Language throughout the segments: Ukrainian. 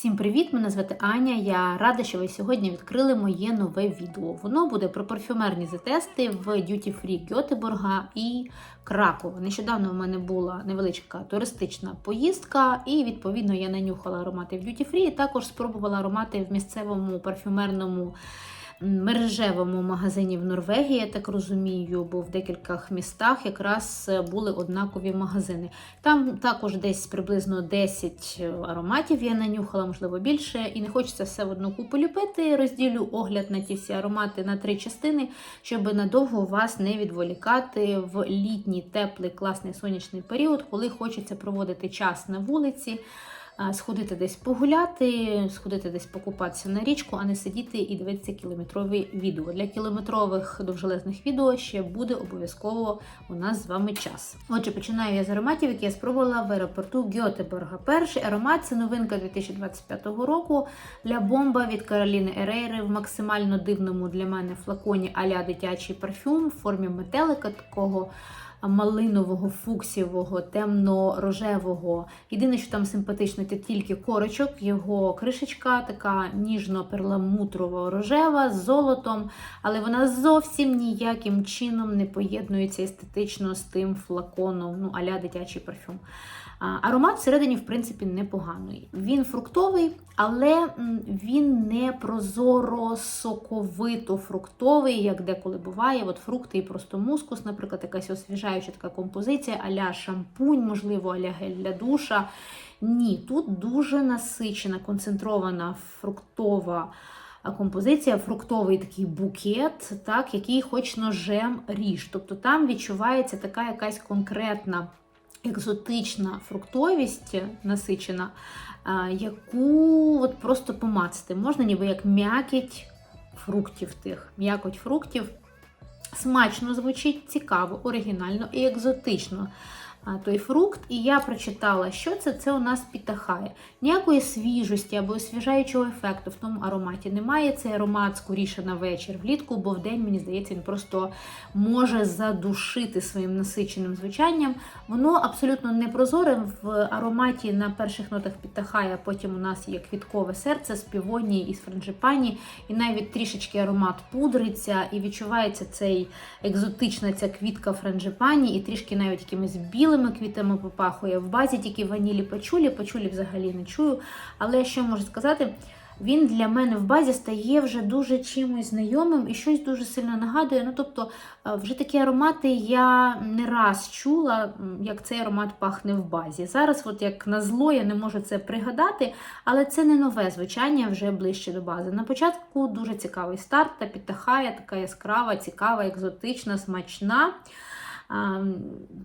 Всім привіт! Мене звати Аня. Я рада, що ви сьогодні відкрили моє нове відео. Воно буде про парфюмерні затести в Duty Free Гьотеборга і Кракова. Нещодавно в мене була невеличка туристична поїздка, і відповідно я нанюхала аромати в Duty Free, і також спробувала аромати в місцевому парфюмерному мережевому магазині в Норвегії, я так розумію, бо в декількох містах якраз були однакові магазини. Там також десь приблизно 10 ароматів я нанюхала, можливо, більше. І не хочеться все в одну купу ліпити. Розділю огляд на ті всі аромати на три частини, щоб надовго вас не відволікати в літній, теплий, класний сонячний період, коли хочеться проводити час на вулиці сходити десь погуляти, сходити десь покупатися на річку, а не сидіти і дивитися кілометрові відео. Для кілометрових довжелезних відео ще буде обов'язково у нас з вами час. Отже, починаю я з ароматів, які я спробувала в аеропорту Гьотеборга. Перший аромат це новинка 2025 року. Ля бомба від Кароліни Ерейри в максимально дивному для мене флаконі аля дитячий парфюм в формі метелика такого малинового, фуксівого, темно-рожевого. Єдине, що там симпатично, це тільки корочок, його кришечка така ніжно-перламутрова рожева з золотом, але вона зовсім ніяким чином не поєднується естетично з тим флаконом, ну, аля дитячий парфюм. Аромат всередині, в принципі, непоганий. Він фруктовий, але він не прозоро соковито фруктовий, як деколи буває. От фрукти і просто мускус, наприклад, якась освіжаюча така композиція, аля шампунь, можливо, аля гель для душа. Ні, тут дуже насичена, концентрована фруктова. Композиція, фруктовий такий букет, так, який хоч ножем ріж. Тобто там відчувається така якась конкретна екзотична фруктовість насичена, яку от просто помацати можна, ніби як м'якіть фруктів тих. М'якоть фруктів смачно звучить, цікаво, оригінально і екзотично. Той фрукт, і я прочитала, що це. Це у нас пітахає. Ніякої свіжості або освіжаючого ефекту в тому ароматі немає. Цей аромат скоріше на вечір влітку, бо в день, мені здається, він просто може задушити своїм насиченим звучанням. Воно абсолютно не прозоре в ароматі на перших нотах пітахає, потім у нас є квіткове серце з півоні і з франджипані, і навіть трішечки аромат пудриться, і відчувається цей екзотична ця квітка франджипані, і трішки навіть якимись білими квітами попахує. В базі тільки ванілі пачулі, пачулі взагалі не чую. Але що можу сказати? Він для мене в базі стає вже дуже чимось знайомим і щось дуже сильно нагадує. Ну, тобто, е, вже такі аромати я не раз чула, як цей аромат пахне в базі. Зараз, от як на зло, я не можу це пригадати, але це не нове звучання вже ближче до бази. На початку дуже цікавий старт, та підтахає, така яскрава, цікава, екзотична, смачна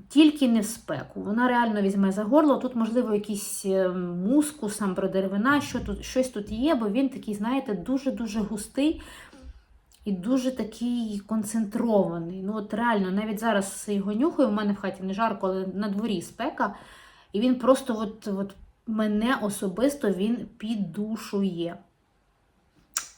тільки не в спеку. Вона реально візьме за горло. Тут, можливо, якийсь е, мускус, деревина, що тут, щось тут є, бо він такий, знаєте, дуже-дуже густий і дуже такий концентрований. Ну, от реально, навіть зараз його нюхаю, в мене в хаті не жарко, але на дворі спека. І він просто от, от мене особисто він піддушує.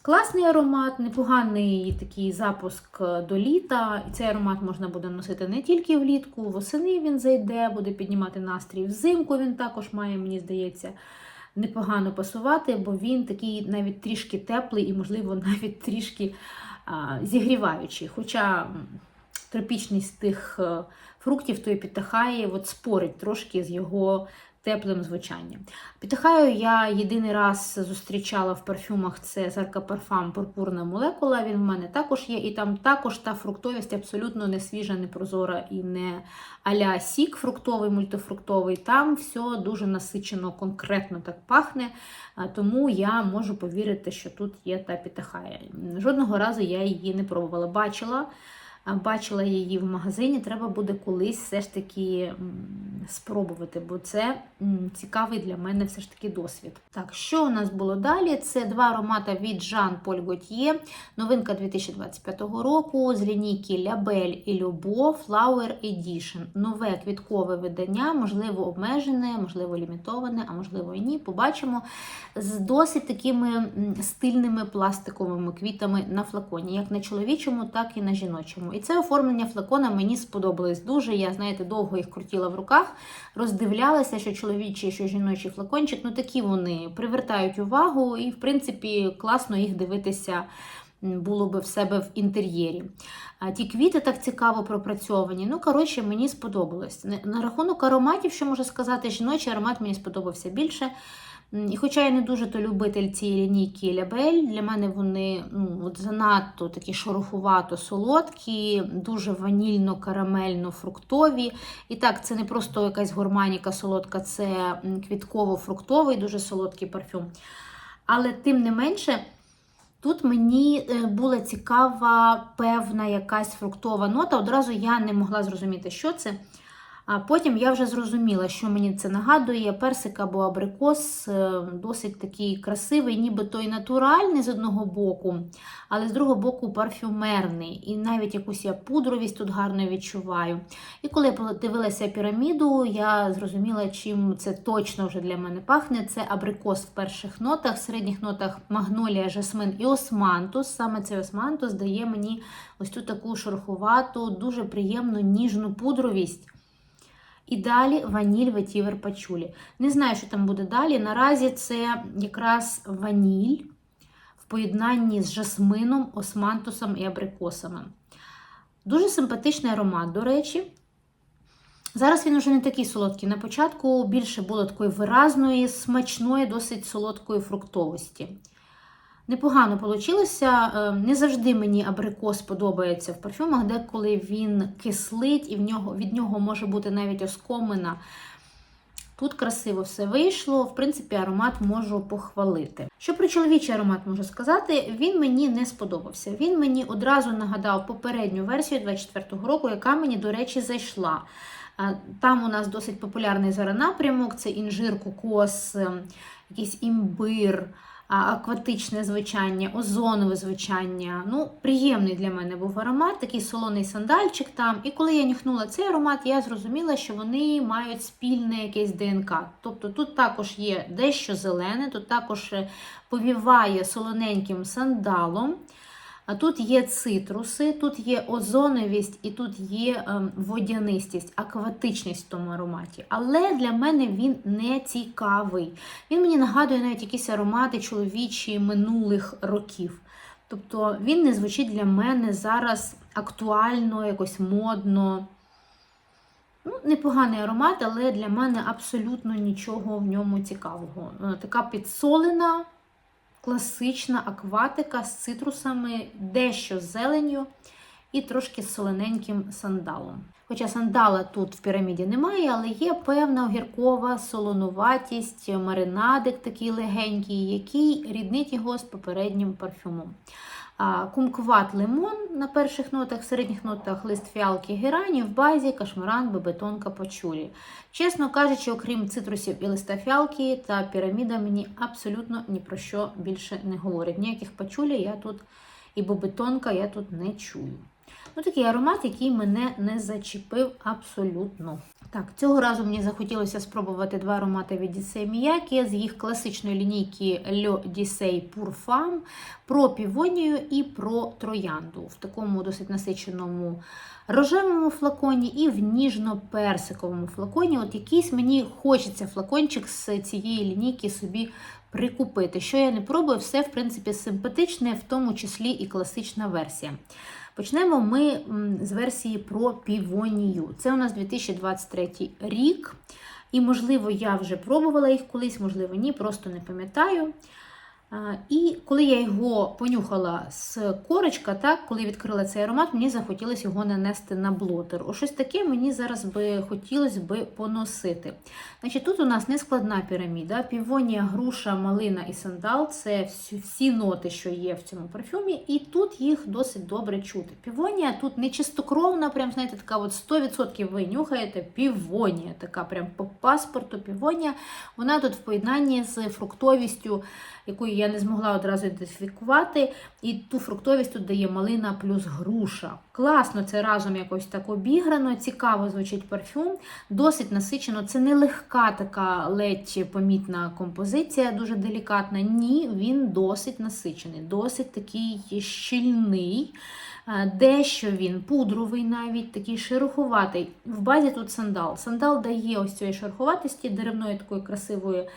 Класний аромат, непоганий такий запуск до літа. І цей аромат можна буде носити не тільки влітку, восени він зайде, буде піднімати настрій. Взимку він також має, мені здається, непогано пасувати, бо він такий навіть трішки теплий і, можливо, навіть трішки а, зігріваючий. Хоча тропічність тих е, фруктів тої підтахає, от спорить трошки з його теплим звучанням. Пітахаю я єдиний раз зустрічала в парфюмах це Зарка Парфам Пурпурна молекула. Він в мене також є, і там також та фруктовість абсолютно не свіжа, не прозора і не аля сік фруктовий, мультифруктовий. Там все дуже насичено, конкретно так пахне. Тому я можу повірити, що тут є та пітахая. Жодного разу я її не пробувала. Бачила бачила її в магазині, треба буде колись все ж таки спробувати, бо це цікавий для мене все ж таки досвід. Так, що у нас було далі? Це два аромати від Jean Paul Gaultier, новинка 2025 року з лінійки Label і Любов Flower Edition. Нове квіткове видання, можливо, обмежене, можливо, лімітоване, а можливо і ні. Побачимо. З досить такими стильними пластиковими квітами на флаконі, як на чоловічому, так і на жіночому. І це оформлення флакона мені сподобалось дуже. Я, знаєте, довго їх крутіла в руках. Роздивлялася, що чоловічий, що жіночий флакончик, ну такі вони привертають увагу, і, в принципі, класно їх дивитися було би в себе в інтер'єрі. А ті квіти так цікаво пропрацьовані. Ну, коротше, мені сподобалось. На рахунок ароматів, що можу сказати, жіночий аромат мені сподобався більше. І хоча я не дуже то любитель цієї лінійки Лябель, для мене вони ну, от занадто такі шорохувато солодкі, дуже ванільно-карамельно-фруктові. І так, це не просто якась гурманіка солодка, це квітково-фруктовий, дуже солодкий парфюм. Але тим не менше, тут мені е, була цікава певна якась фруктова нота. Одразу я не могла зрозуміти, що це. А потім я вже зрозуміла, що мені це нагадує. Персик або абрикос е, досить такий красивий, ніби той натуральний з одного боку, але з другого боку парфюмерний. І навіть якусь я пудровість тут гарно відчуваю. І коли я дивилася піраміду, я зрозуміла, чим це точно вже для мене пахне. Це абрикос в перших нотах, в середніх нотах магнолія, жасмин і османтус. Саме цей османтус дає мені ось цю таку шероховату, дуже приємну ніжну пудровість. І далі ваніль ветівер пачулі. Не знаю, що там буде далі. Наразі це якраз ваніль в поєднанні з жасмином, османтусом і абрикосами. Дуже симпатичний аромат, до речі. Зараз він вже не такий солодкий. На початку більше було такої виразної, смачної, досить солодкої фруктовості. Непогано вийшло. Не завжди мені абрикос подобається в парфюмах, деколи він кислить і в нього, від нього може бути навіть оскомина. Тут красиво все вийшло, в принципі, аромат можу похвалити. Що про чоловічий аромат можу сказати, він мені не сподобався. Він мені одразу нагадав попередню версію 24-го року, яка мені, до речі, зайшла. Там у нас досить популярний зараз напрямок: це інжир, кокос, ем, якийсь імбир акватичне звучання, озонове звучання. Ну, Приємний для мене був аромат, такий солоний сандальчик там. І коли я нюхнула цей аромат, я зрозуміла, що вони мають спільне якесь ДНК. Тобто тут також є дещо зелене, тут також повіває солоненьким сандалом. А тут є цитруси, тут є озоновість і тут є ем, водянистість, акватичність в тому ароматі. Але для мене він не цікавий. Він мені нагадує навіть якісь аромати чоловічі минулих років. Тобто він не звучить для мене зараз актуально, якось модно. Ну, Непоганий аромат, але для мене абсолютно нічого в ньому цікавого. Е, така підсолена класична акватика з цитрусами, дещо з зеленню і трошки з солененьким сандалом. Хоча сандала тут в піраміді немає, але є певна огіркова солонуватість, маринадик такий легенький, який ріднить його з попереднім парфюмом. Кумкват лимон на перших нотах, в середніх нотах лист фіалки герані, в базі кашмаран, бебетонка пачулі. Чесно кажучи, окрім цитрусів і листа фіалки, та піраміда мені абсолютно ні про що більше не говорить. Ніяких пачулі я тут і бобетонка я тут не чую. Ну, Такий аромат, який мене не зачепив абсолютно. Так, цього разу мені захотілося спробувати два аромати від Дісей Міякі з їх класичної лінійки Le Dissey Pour Femme про півонію і про троянду в такому досить насиченому рожевому флаконі і в ніжно-персиковому флаконі. От якийсь мені хочеться флакончик з цієї лінійки собі прикупити. Що я не пробую, все, в принципі, симпатичне, в тому числі і класична версія. Почнемо ми з версії про півонію. Це у нас 2023 рік. І, можливо, я вже пробувала їх колись, можливо, ні, просто не пам'ятаю. І коли я його понюхала з корочка, так, коли відкрила цей аромат, мені захотілося його нанести на блотер. О, щось таке мені зараз би хотілося би поносити. Значить, Тут у нас нескладна піраміда, півонія, груша, малина і сандал це всі, ноти, що є в цьому парфюмі, і тут їх досить добре чути. Півонія тут не чистокровна, прям, знаєте, така от 100% ви нюхаєте півонія, така прям по паспорту півонія. Вона тут в поєднанні з фруктовістю, якої я не змогла одразу ідентифікувати. І ту фруктовість тут дає малина плюс груша. Класно, це разом якось так обіграно, цікаво звучить парфюм, досить насичено. Це не легка така ледь помітна композиція, дуже делікатна. Ні, він досить насичений, досить такий щільний. Е, Дещо він пудровий, навіть такий шероховатий. В базі тут сандал. Сандал дає ось цієї шероховатості, деревної такої красивої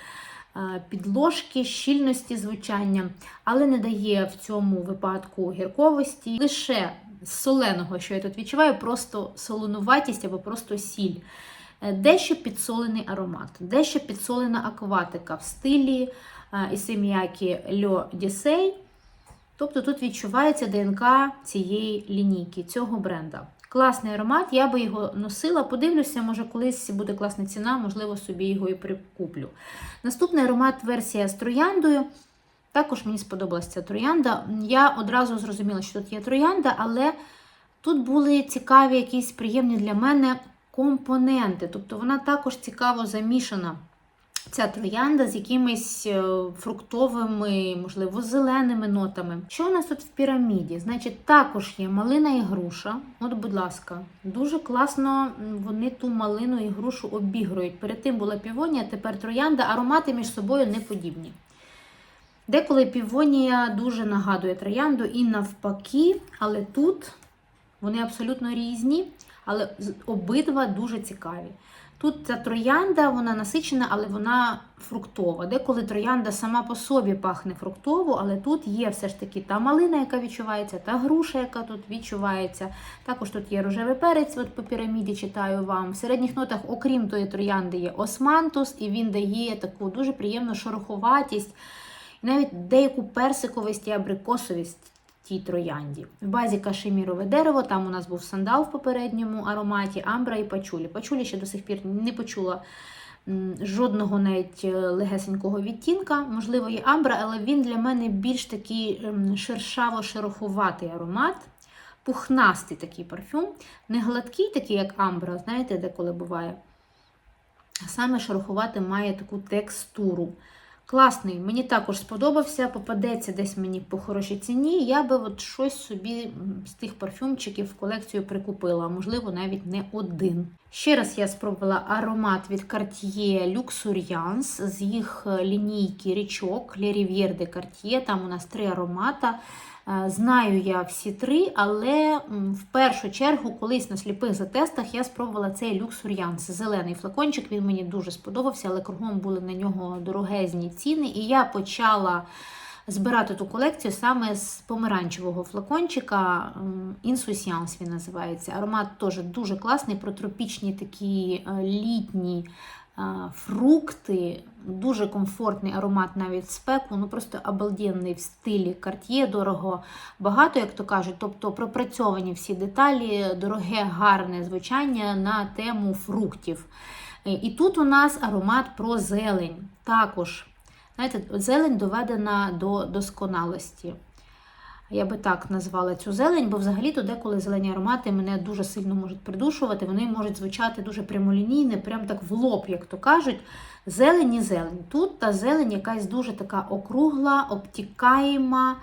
підложки, щільності звучання, але не дає в цьому випадку гірковості. Лише з соленого, що я тут відчуваю, просто солонуватість або просто сіль. Е, Дещо підсолений аромат, дещо підсолена акватика в стилі Ісеміякі Льо Дісей. Тобто тут відчувається ДНК цієї лінійки, цього бренда. Класний аромат, я би його носила. Подивлюся, може колись буде класна ціна, можливо, собі його і прикуплю. Наступний аромат версія з трояндою. Також мені сподобалася ця троянда. Я одразу зрозуміла, що тут є троянда, але тут були цікаві якісь приємні для мене компоненти. Тобто вона також цікаво замішана. Ця троянда з якимись е, фруктовими, можливо, зеленими нотами. Що у нас тут в піраміді? Значить, також є малина і груша. От, будь ласка, дуже класно вони ту малину і грушу обігрують. Перед тим була півонія, тепер троянда, аромати між собою не подібні. Деколи півонія дуже нагадує троянду і навпаки, але тут вони абсолютно різні, але обидва дуже цікаві. Тут ця троянда, вона насичена, але вона фруктова. Деколи троянда сама по собі пахне фруктово, але тут є все ж таки та малина, яка відчувається, та груша, яка тут відчувається. Також тут є рожевий перець, от по піраміді читаю вам. В середніх нотах, окрім тої троянди, є османтус, і він дає таку дуже приємну шороховатість, і навіть деяку персиковість і абрикосовість тій троянді. В базі кашемірове дерево, там у нас був сандал в попередньому ароматі, амбра і пачулі. Пачулі ще до сих пір не почула жодного навіть е, легесенького відтінка. Можливо, є амбра, але він для мене більш такий шершаво-шероховатий аромат. Пухнастий такий парфюм, не гладкий, такий, як амбра, знаєте, деколи буває. Саме шероховатий має таку текстуру. Класний, мені також сподобався, попадеться десь мені по хорошій ціні. Я би от щось собі з тих парфюмчиків в колекцію прикупила, можливо, навіть не один. Ще раз я спробувала аромат від Cartier Luxuriance з їх лінійки річок Rivière de Cartier. Там у нас три аромата. Е, знаю я всі три, але в першу чергу, колись на сліпих затестах я спробувала цей люксур'янс. Зелений флакончик, він мені дуже сподобався, але кругом були на нього дорогезні ціни. І я почала збирати ту колекцію саме з помаранчевого флакончика. Insouciance він називається. Аромат теж дуже класний, про тропічні такі е, літні фрукти, дуже комфортний аромат навіть в спеку, ну просто обалденний в стилі Cartier, дорого багато, як то кажуть. Тобто пропрацьовані всі деталі, дороге, гарне звучання на тему фруктів. Е, і тут у нас аромат про зелень. Також, знаєте, зелень доведена до досконалості. Я би так назвала цю зелень, бо взагалі-то деколи зелені аромати мене дуже сильно можуть придушувати, вони можуть звучати дуже прямолінійне, прям так в лоб, як то кажуть. Зелень і зелень. Тут та зелень якась дуже така округла, обтікаєма,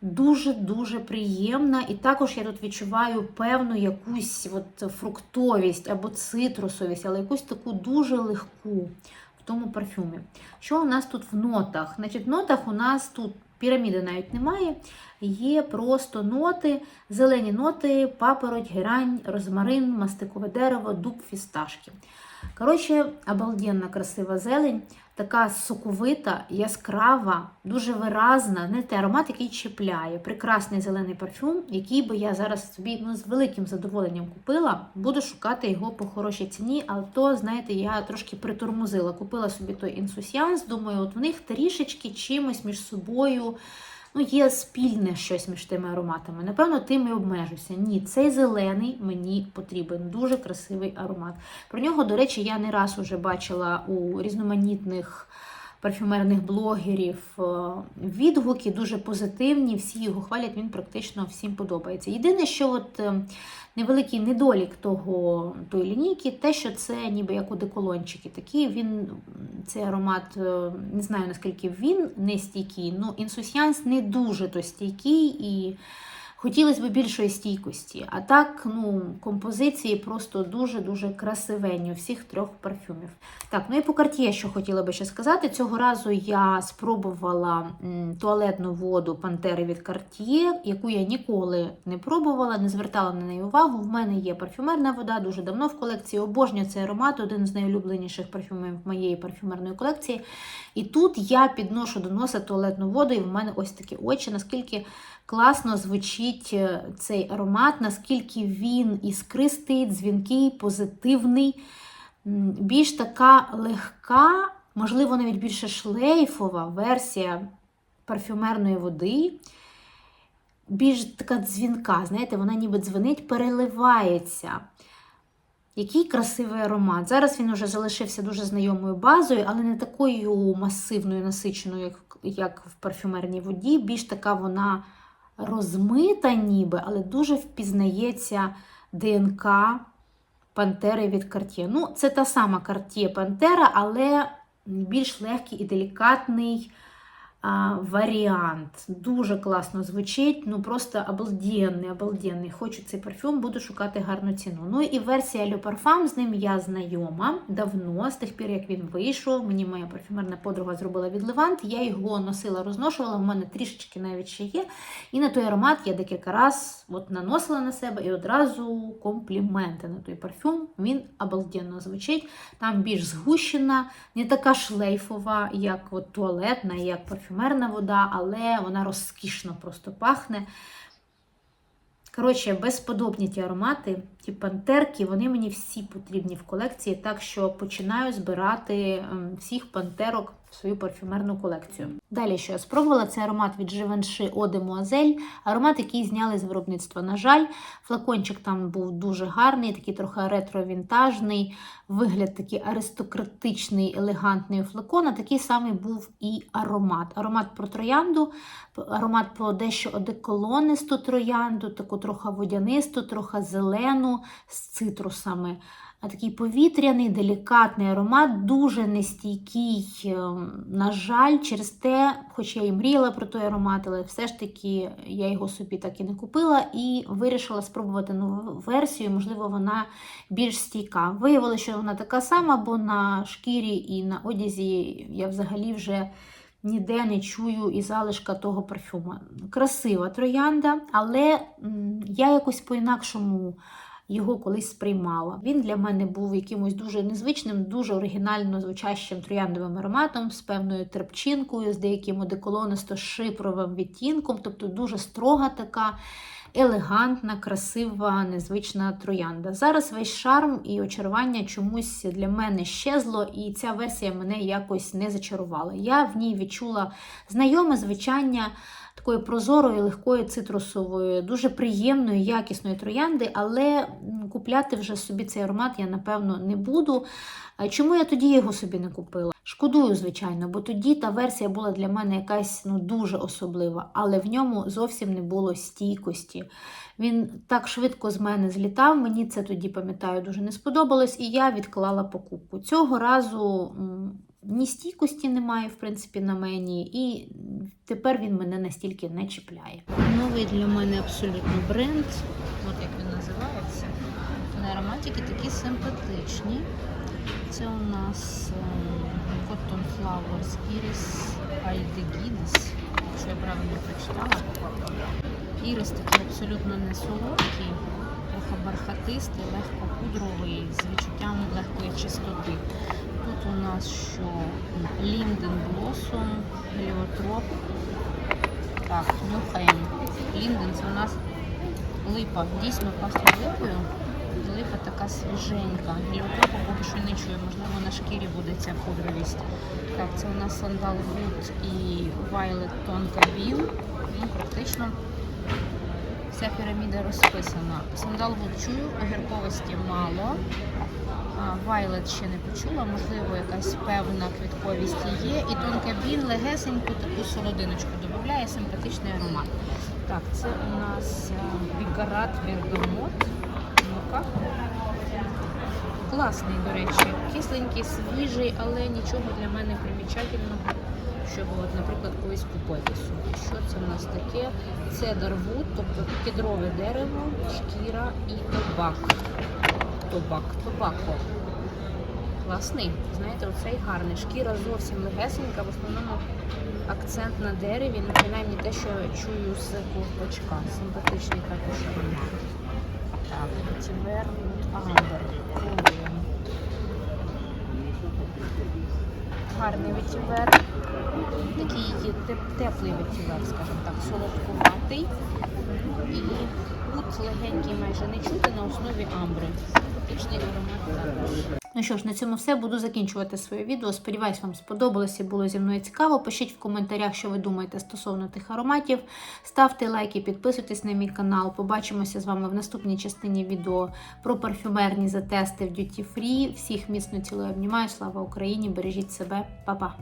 дуже-дуже приємна. І також я тут відчуваю певну якусь от фруктовість або цитрусовість, але якусь таку дуже легку в тому парфюмі. Що у нас тут в нотах? Значить, В нотах у нас тут Піраміди навіть немає. Є просто ноти, зелені ноти, папороть, герань, розмарин, мастикове дерево, дуб, фісташки. Коротше, обалденна красива зелень, така соковита, яскрава, дуже виразна, не те аромат, який чіпляє. Прекрасний зелений парфюм, який би я зараз собі ну, з великим задоволенням купила. Буду шукати його по хорошій ціні, але то, знаєте, я трошки притормозила. Купила собі той інсусіанс, думаю, от в них трішечки чимось між собою ну, є спільне щось між тими ароматами. Напевно, тим і обмежуся. Ні, цей зелений мені потрібен. Дуже красивий аромат. Про нього, до речі, я не раз уже бачила у різноманітних парфюмерних блогерів е, відгуки дуже позитивні, всі його хвалять, він практично всім подобається. Єдине, що от е, невеликий недолік того тої лінійки, те, що це ніби як одеколончики. Такі він цей аромат, е, не знаю наскільки він не стійкий, ну інсусіанс не дуже то стійкий і. Хотілося б більшої стійкості. А так, ну, композиції просто дуже-дуже красивенні у всіх трьох парфюмів. Так, ну і по Cartier, що хотіла би ще сказати. Цього разу я спробувала туалетну воду Пантери від Cartier, яку я ніколи не пробувала, не звертала на неї увагу. В мене є парфюмерна вода, дуже давно в колекції. Обожнюю цей аромат, один з найулюбленіших парфюмів моєї парфюмерної колекції. І тут я підношу до носа туалетну воду, і в мене ось такі очі, наскільки класно звучить е, цей аромат, наскільки він іскристий, дзвінкий, позитивний, більш така легка, можливо, навіть більше шлейфова версія парфюмерної води. Більш така дзвінка, знаєте, вона ніби дзвенить, переливається. Який красивий аромат. Зараз він вже залишився дуже знайомою базою, але не такою масивною, насиченою, як в парфюмерній воді. Більш така вона розмита, ніби, але дуже впізнається ДНК Пантери від Картє. Ну, це та сама Картє Пантера, але більш легкий і делікатний а, варіант. Дуже класно звучить, ну просто обалденний, обалденний. Хочу цей парфюм, буду шукати гарну ціну. Ну і версія Le Parfum, з ним я знайома давно, з тих пір, як він вийшов. Мені моя парфюмерна подруга зробила від Левант. Я його носила, розношувала, в мене трішечки навіть ще є. І на той аромат я декілька разів от наносила на себе і одразу компліменти на той парфюм. Він обалденно звучить. Там більш згущена, не така шлейфова, як от туалетна, як парфюмерна вода, але вона розкішно просто пахне. Коротше, безподобні ті аромати, ті пантерки, вони мені всі потрібні в колекції, так що починаю збирати ем, всіх пантерок в свою парфюмерну колекцію. Далі, що я спробувала, це аромат від Givenchy Eau de аромат, який зняли з виробництва. На жаль, флакончик там був дуже гарний, такий трохи ретро-вінтажний, вигляд такий аристократичний, елегантний у флакона. Такий самий був і аромат. Аромат про троянду, аромат про дещо одеколонисту троянду, таку трохи водянисту, трохи зелену з цитрусами. А такий повітряний, делікатний аромат, дуже нестійкий, ем, на жаль, через те, хоч я і мріяла про той аромат, але все ж таки я його собі так і не купила і вирішила спробувати нову версію, можливо, вона більш стійка. Виявилося, що вона така сама, бо на шкірі і на одязі я взагалі вже ніде не чую і залишка того парфюму. Красива троянда, але я якось по-інакшому його колись сприймала. Він для мене був якимось дуже незвичним, дуже оригінально звучащим трояндовим ароматом, з певною терпчинкою, з деяким одеколонисто-шипровим відтінком, тобто дуже строга така. Елегантна, красива, незвична троянда. Зараз весь шарм і очарування чомусь для мене щезло, і ця версія мене якось не зачарувала. Я в ній відчула знайоме звучання такої прозорої, легкої цитрусової, дуже приємної, якісної троянди, але купляти вже собі цей аромат я, напевно, не буду. Чому я тоді його собі не купила? Шкодую, звичайно, бо тоді та версія була для мене якась ну, дуже особлива, але в ньому зовсім не було стійкості. Він так швидко з мене злітав, мені це тоді, пам'ятаю, дуже не сподобалось, і я відклала покупку. Цього разу ні стійкості немає, в принципі, на мені, і тепер він мене настільки не чіпляє. Новий для мене абсолютно бренд, от як він називається. Вони ароматики такі симпатичні. Це у нас ем, Cotton Flowers Iris Aldegides, якщо я правильно прочитала. Ірис такий абсолютно не солодкий, трохи бархатистий, легко пудровий, з відчуттям легкої чистоти. Тут у нас що Linden Blossom, Heliotrop. Так, нюхаємо. Linden це у нас липа. Дійсно пахне липою. Липа така свіженька. Геліотропу поки що не чую, можливо, на шкірі буде ця пудровість. Так, це у нас Sandalwood і Violet Tonka Bean. Ну, практично вся піраміда розписана. Sandalwood чую, огірковості мало. Вайлет ще не почула, можливо, якась певна квітковість є. І тонкабін легесеньку таку солодиночку додає, симпатичний аромат. Так, це у нас Бігарат Бергамот. Ну-ка. Класний, до речі, кисленький, свіжий, але нічого для мене примічательного, щоб, от, наприклад, колись купити собі. Що це в нас таке? Це дарвуд, тобто кедрове дерево, шкіра і табак. Тобак, тобако. Класний. Знаєте, оцей гарний. Шкіра зовсім легесенька, в основному акцент на дереві, ну принаймні те, що я чую з ковпачка. Симпатичний також. Так, Тівер Амбер. Гарний ветівер. Такий теп- теплий ветівер, скажімо так, солодкуватий. І кут легенький майже не чути на основі амбри. Ну що ж, на цьому все. Буду закінчувати своє відео. Сподіваюсь, вам сподобалося було зі мною цікаво. Пишіть в коментарях, що ви думаєте стосовно тих ароматів. Ставте лайки, підписуйтесь на мій канал. Побачимося з вами в наступній частині відео про парфюмерні затести в Duty Free. Всіх міцно цілую обнімаю. Слава Україні! Бережіть себе, Па-па!